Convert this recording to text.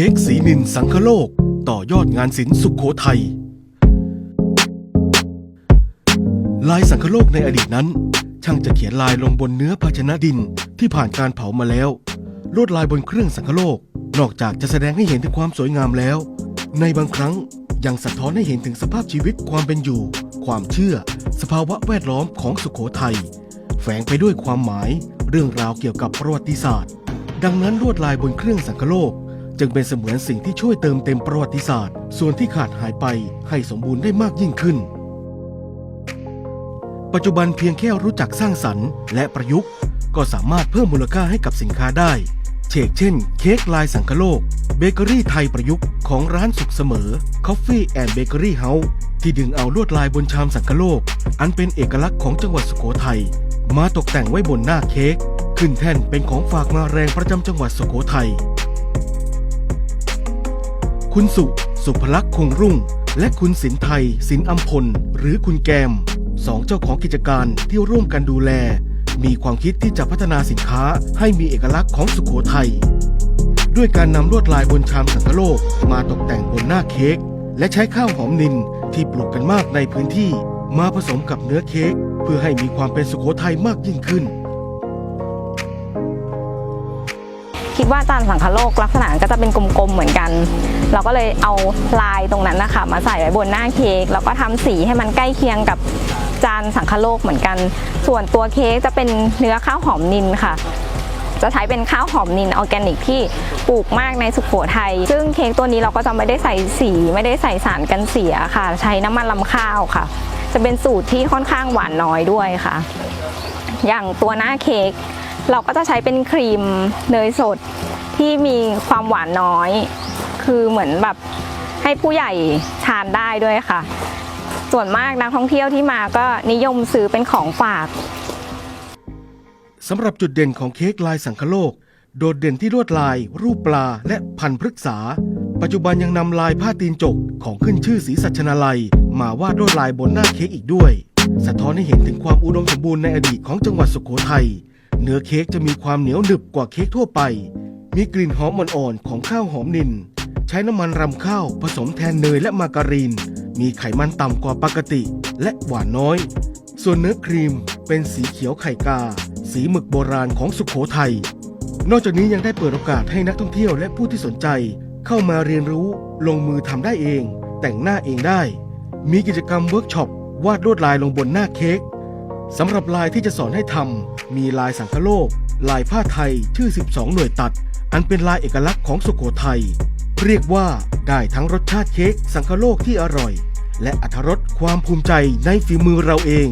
ค้กสีนินสังคโลก ต่อยอดงานศิลป์สุขโขทัย ลายสังคโลกในอดีตนั้น ช่างจะเขียนลายลงบนเนื้อภาชนะดินที่ผ่านการเผามาแล้ว ลวดลายบนเครื่องสังคโลก นอกจากจะแสดงให้เห็นถึงความสวยงามแล้ว ในบางครั้งยังสะท้อนให้เห็นถึงสภาพชีวิตความเป็นอยู่ ความเชื่อ สภาวะแวดล้อมของสุขโขทัยแฝงไปด้วยความหมายเรื่องราวเกี่ยวกับประวัติศาสตร์ ดังนั้นลวดลายบนเครื่องสังคโลก จึงเป็นเสมือนสิ่งที่ช่วยเติมเต็มประวัติศาสตร์ ส่วนที่ขาดหายไปให้สมบูรณ์ได้มากยิ่งขึ้น ปัจจุบันเพียงแค่รู้จักสร้างสรรค์และประยุกต์ ก็สามารถเพิ่มมูลค่าให้กับสินค้าได้เชกเช่น เค้กลายสังคโลก เบเกอรี่ไทยประยุกต์ของร้านสุขเสมอ Coffee and Bakery House ที่ดึงเอาลวดลายบนชามสังคโลก อันเป็นเอกลักษณ์ของจังหวัดสุโขทัยมาตกแต่งไว้บนหน้าเค้กขึ้นแท่นเป็นของฝากมาแรงประจำจังหวัดสุโขทัย คุณสุ สุภลักษณ์คงรุ่ง และคุณสินไทย สินอัมพล หรือคุณแกมสองเจ้าของกิจการที่ร่วมกันดูแล มีความคิดที่จะพัฒนาสินค้าให้มีเอกลักษณ์ของสุโขทัย ด้วยการนำลวดลายบนชามสังคโลกมาตกแต่งบนหน้าเค้กและใช้ข้าวหอมนินที่ปลูกกันมากในพื้นที่ มาผสมกับเนื้อเค้กเพื่อให้มีความเป็นสุโขทัยมากยิ่งขึ้น คิดว่าจานสังคโลกลักษณะก็จะเป็นกลมๆเหมือนกัน เราก็เลยเอาลายตรงนั้นนะคะ มาใส่ไว้บนหน้าเค้กแล้วก็ทำสีให้มันใกล้เคียงกับจานสังคโลกเหมือนกัน ส่วนตัวเค้กจะเป็นเนื้อข้าวหอมนินค่ะ จะใช้เป็นข้าวหอมนินออร์แกนิกที่ปลูกมากในสุขโขทัยซึ่งเค้กตัวนี้เราก็จะไม่ได้ใส่สีไม่ได้ใส่สารกันเสียค่ะ ใช้น้ำมันลำข้าวค่ะ จะเป็นสูตรที่ค่อนข้างหวานน้อยด้วยค่ะ อย่างตัวหน้าเค้ก เราก็จะใช้เป็นครีมเนยสดที่มีความหวานน้อย คือเหมือนแบบให้ผู้ใหญ่ทานได้ด้วยค่ะ ส่วนมากนักท่องเที่ยวที่มาก็นิยมซื้อเป็นของฝากสำหรับจุดเด่นของเค้กลายสังคโลก โดดเด่นที่ลวดลาย รูปปลาและพันธุ์พฤกษา ปัจจุบันยังนำลายผ้าตีนจกของขึ้นชื่อสีสัชนาลัย มาวาดลวดลายบนหน้าเค้กอีกด้วย สะท้อนให้เห็นถึงความอุดมสมบูรณ์ในอดีตของจังหวัดสุโขทัย เนื้อเค้กจะมีความเหนียวหนึบกว่าเค้กทั่วไป มีกลิ่นหอมอ่อนๆของข้าวหอมนิน ใช้น้ำมันรำข้าวผสมแทนเนยและมาการีน มีไขมันต่ำกว่าปกติ และหวานน้อย ส่วนเนื้อครีมเป็นสีเขียวไข่กา สีหมึกโบราณของสุขโขทัย นอกจากนี้ยังได้เปิดโอกาสให้นักท่องเที่ยวและผู้ที่สนใจ เข้ามาเรียนรู้ลงมือทำได้เอง แต่งหน้าเองได้ มีกิจกรรมเวิร์กช็อปวาดลวดลายลงบนหน้าเค้ก สำหรับลายที่จะสอนให้ทำมีลายสังคโลก ลายผ้าไทยชื่อ 12 หน่วยตัด อันเป็นลายเอกลักษณ์ของสุโขทัย เรียกว่าได้ทั้งรสชาติเค้กสังคโลกที่อร่อย และอรรถรสความภูมิใจในฝีมือเราเอง